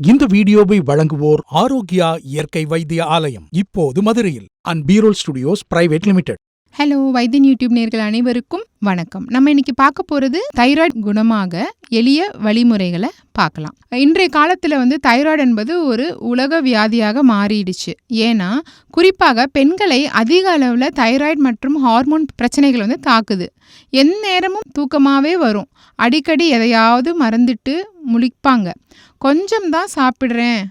இந்த வீடியோவை வழங்குவோர் ஆரோக்கியா இயற்கை வைத்திய ஆலயம் இப்போது மதுரையில் and பீரோல் studios private limited. Hello Vaithiyan YouTube நேர்கள் அனைவருக்கும் வணக்கம். நம்ம இன்னைக்கு பார்க்க போகிறது தைராய்டு குணமாக எளிய வழிமுறைகளை பார்க்கலாம். இன்றைய காலத்தில் வந்து தைராய்டு என்பது ஒரு உலக வியாதியாக மாறிடுச்சு. ஏன்னா குறிப்பாக பெண்களை அதிக அளவில் தைராய்டு மற்றும் ஹார்மோன் பிரச்சனைகள் வந்து தாக்குது. எந்நேரமும் தூக்கமாகவே வரும். அடிக்கடி எதையாவது மறந்துட்டு முழிப்பாங்க. கொஞ்சம் தான் சாப்பிட்றேன்.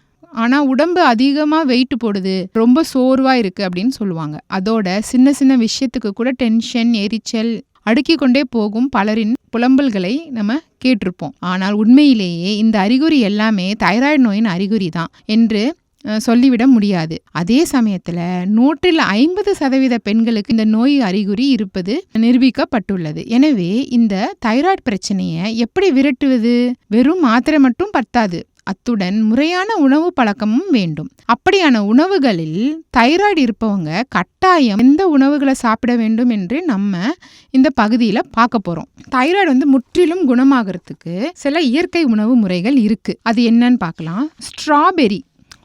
ஆனால் உடம்பு அதிகமாக வெயிட் போடுது. ரொம்ப சோர்வாக இருக்குது அப்படின்னு சொல்லுவாங்க. அதோட சின்ன சின்ன விஷயத்துக்கு கூட டென்ஷன் எரிச்சல் அடுக்கி கொண்டே போகும் பலரின் புலம்பல்களை நம்ம கேட்டிருப்போம். ஆனால் உண்மையிலேயே இந்த அறிகுறி எல்லாமே தைராய்டு நோயின் அறிகுறி தான் என்று சொல்லிவிட முடியாது. அதே சமயத்தில் நூற்றில் ஐம்பது சதவீத பெண்களுக்கு இந்த நோய் அறிகுறி இருப்பது நிரூபிக்கப்பட்டுள்ளது. எனவே இந்த தைராய்டு பிரச்சனையை எப்படி விரட்டுவது? வெறும் மாத்திரை மட்டும் பத்தாது. அத்துடன் முறையான உணவு பழக்கமும் வேண்டும். அப்படியான உணவுகளில் தைராய்டு இருப்பவங்க கட்டாயம் எந்த உணவுகளை சாப்பிட வேண்டும் என்று நம்ம இந்த பகுதியில் பார்க்க போகிறோம் தைராய்டு வந்து முற்றிலும் குணமாகறதுக்கு சில இயற்கை உணவு முறைகள் இருக்கு. அது என்னன்னு பார்க்கலாம். ஸ்ட்ராபெரி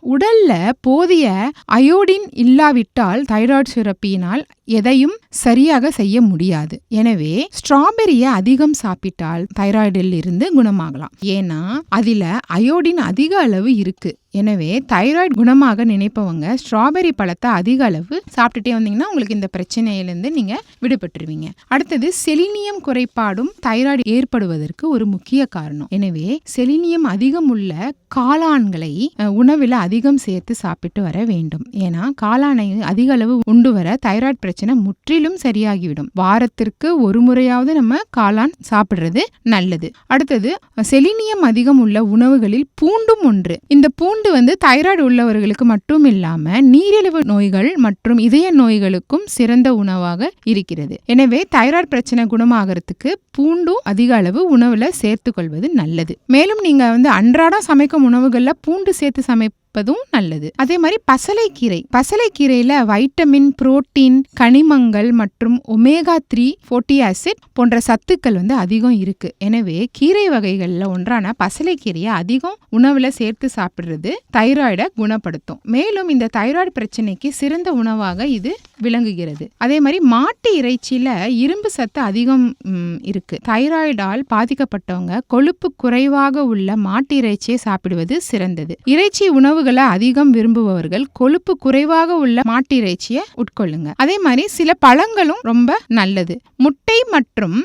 உடல்ல போதிய அயோடின் இல்லாவிட்டால் தைராய்டு சுரப்பியினால் எதையும் சரியாக செய்ய முடியாது. எனவே ஸ்ட்ராபெரியை அதிகம் சாப்பிட்டால் தைராய்டில் இருந்து குணமாகலாம். ஏன்னா அதில் அயோடின் அதிக அளவு இருக்கு. எனவே தைராய்டு குணமாக நினைப்பவங்க ஸ்ட்ராபெரி பழத்தை அதிக அளவு சாப்பிட்டுட்டே வந்தீங்கன்னா உங்களுக்கு இந்த பிரச்சனையிலேருந்து நீங்கள் விடுபட்டுருவீங்க. அடுத்தது செலினியம் குறைபாடும் தைராய்டு ஏற்படுவதற்கு ஒரு முக்கிய காரணம். எனவே செலினியம் அதிகம் உள்ள காளான்களை உணவில் அதிகம் சேர்த்து சாப்பிட்டு வர வேண்டும். ஏன்னா காளானை அதிக அளவு உண்டு வர தைராய்டு பிரச்சனை பிரச்சனை முற்றிலும் சரியாகிவிடும். வாரத்திற்கு ஒரு முறையாவது நம்ம காளான் சாப்பிடுறது நல்லது. அடுத்தது செலினியம் அதிகம் உள்ள உணவுகளில் பூண்டும் ஒன்று. இந்த பூண்டு வந்து தைராய்டு உள்ளவர்களுக்கு மட்டும் இல்லாம நீரிழிவு நோய்கள் மற்றும் இதய நோய்களுக்கும் சிறந்த உணவாக இருக்கிறது. எனவே தைராய்டு பிரச்சனை குணமாகறதுக்கு பூண்டும் அதிக அளவு உணவுல சேர்த்து கொள்வது நல்லது. மேலும் நீங்க வந்து அன்றாடம் சமைக்கும் உணவுகள்ல பூண்டு சேர்த்து சேர்ப்பதும் நல்லது. அதே மாதிரி பசலைக்கீரை. பசலைக்கீரையில வைட்டமின் புரோட்டீன் கனிமங்கள் மற்றும் ஒமேகா த்ரீ ஃபோர்ட்டி ஆசிட் போன்ற சத்துக்கள் வந்து அதிகம் இருக்கு. எனவே கீரை வகைகள்ல ஒன்றான பசலைக்கீரையை அதிகம் உணவுல சேர்த்து சாப்பிடுறது தைராய்டை குணப்படுத்தும். மேலும் இந்த தைராய்டு பிரச்சனைக்கு சிறந்த உணவாக இது விளங்குகிறது. அதே மாதிரி மாட்டு இறைச்சியில இரும்பு சத்து அதிகம் இருக்கு. தைராய்டால் பாதிக்கப்பட்டவங்க கொழுப்பு குறைவாக உள்ள மாட்டு இறைச்சியை சாப்பிடுவது சிறந்தது. இறைச்சி உணவுகளை அதிகம் விரும்புபவர்கள் கொழுப்பு குறைவாக உள்ள மாட்டு இறைச்சியை உட்கொள்ளுங்க. அதே மாதிரி சில பழங்களும் ரொம்ப நல்லது. முட்டை மற்றும்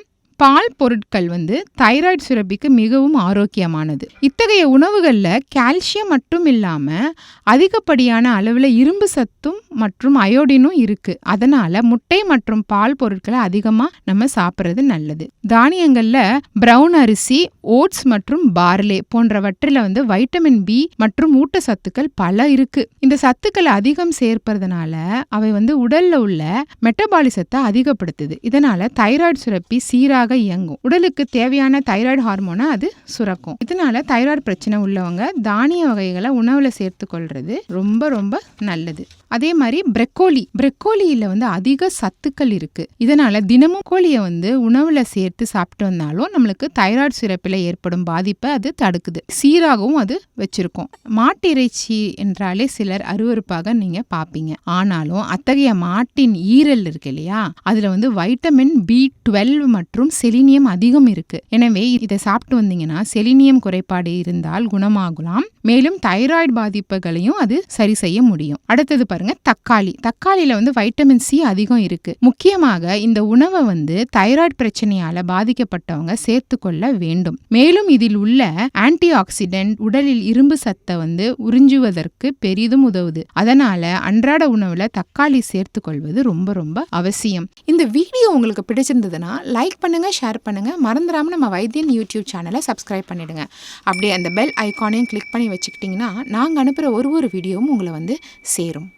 பால் பொருட்கள் வந்து தைராய்டு சுரப்பிக்கு மிகவும் ஆரோக்கியமானது. இத்தகைய உணவுகளில் கால்சியம் மட்டும் இல்லாமல் அதிகப்படியான அளவில் இரும்பு சத்தும் மற்றும் அயோடினும் இருக்கு. அதனால முட்டை மற்றும் பால் பொருட்களை அதிகமாக நம்ம சாப்பிட்றது நல்லது. தானியங்களில் பிரவுன் அரிசி ஓட்ஸ் மற்றும் பார்லே போன்றவற்றில் வந்து வைட்டமின் பி மற்றும் ஊட்டச்சத்துக்கள் பல இருக்கு. இந்த சத்துக்களை அதிகம் சேர்ப்பதனால அவை வந்து உடல்ல உள்ள மெட்டபாலிசத்தை அதிகப்படுத்துது. இதனால தைராய்டு சுரப்பி சீராக இயங்கும். உடலுக்கு தேவையான தைராய்டு ஹார்மோனை அது சுரக்கும். இதனால தைராய்டு பிரச்சனை உள்ளவங்க தானிய வகைகளை உணவுல சேர்த்து கொள்றது ரொம்ப ரொம்ப நல்லது. அதே மாதிரி பிரக்கோலி. பிரக்கோலியில வந்து அதிக சத்துக்கள் இருக்கு. இதனால தினமும் கோழியை வந்து உணவுல சேர்த்து சாப்பிட்டு வந்தாலும் நம்மளுக்கு தைராய்டு சுரப்பில் ஏற்படும் பாதிப்பை அது தடுக்குது. சீராகவும் அது வச்சிருக்கும். மாட்டு இறைச்சி என்றாலே சிலர் அருவருப்பாக நீங்க பாப்பீங்க. ஆனாலும் அத்தகைய மாட்டின் ஈரல் இருக்கு இல்லையா? அதுல வந்து வைட்டமின் பி டுவெல் மற்றும் செலினியம் அதிகம் இருக்கு. எனவே இதை சாப்பிட்டு வந்தீங்கன்னா செலினியம் குறைபாடு இருந்தால் குணமாகலாம். மேலும் தைராய்டு பாதிப்புகளையும் அது சரி செய்ய முடியும். அடுத்தது பாருங்க தக்காளி. தக்காளியில வந்து வைட்டமின் சி அதிகம் இருக்கு. முக்கியமாக இந்த உணவை வந்து தைராய்டு பிரச்சனையால பாதிக்கப்பட்டவங்க சேர்த்து கொள்ள வேண்டும். மேலும் இதில் உள்ள ஆன்டி ஆக்சிடென்ட் உடலில் இரும்பு சத்தை வந்து உறிஞ்சுவதற்கு பெரிதும் உதவுது. அதனால அன்றாட உணவுல தக்காளி சேர்த்து கொள்வது ரொம்ப ரொம்ப அவசியம். இந்த வீடியோ உங்களுக்கு பிடிச்சிருந்ததுன்னா லைக் பண்ணுங்க ஷேர் பண்ணுங்கள் மறந்துடாமல் நம்ம வைத்தியன் யூடியூப் சேனலை சப்ஸ்கிரைப் பண்ணிவிடுங்க அப்படியே அந்த பெல் ஐகானையும் கிளிக் பண்ணி வச்சுக்கிட்டிங்கன்னா நாங்கள் அனுப்புகிற ஒரு ஒரு வீடியோவும் உங்களை வந்து சேரும்.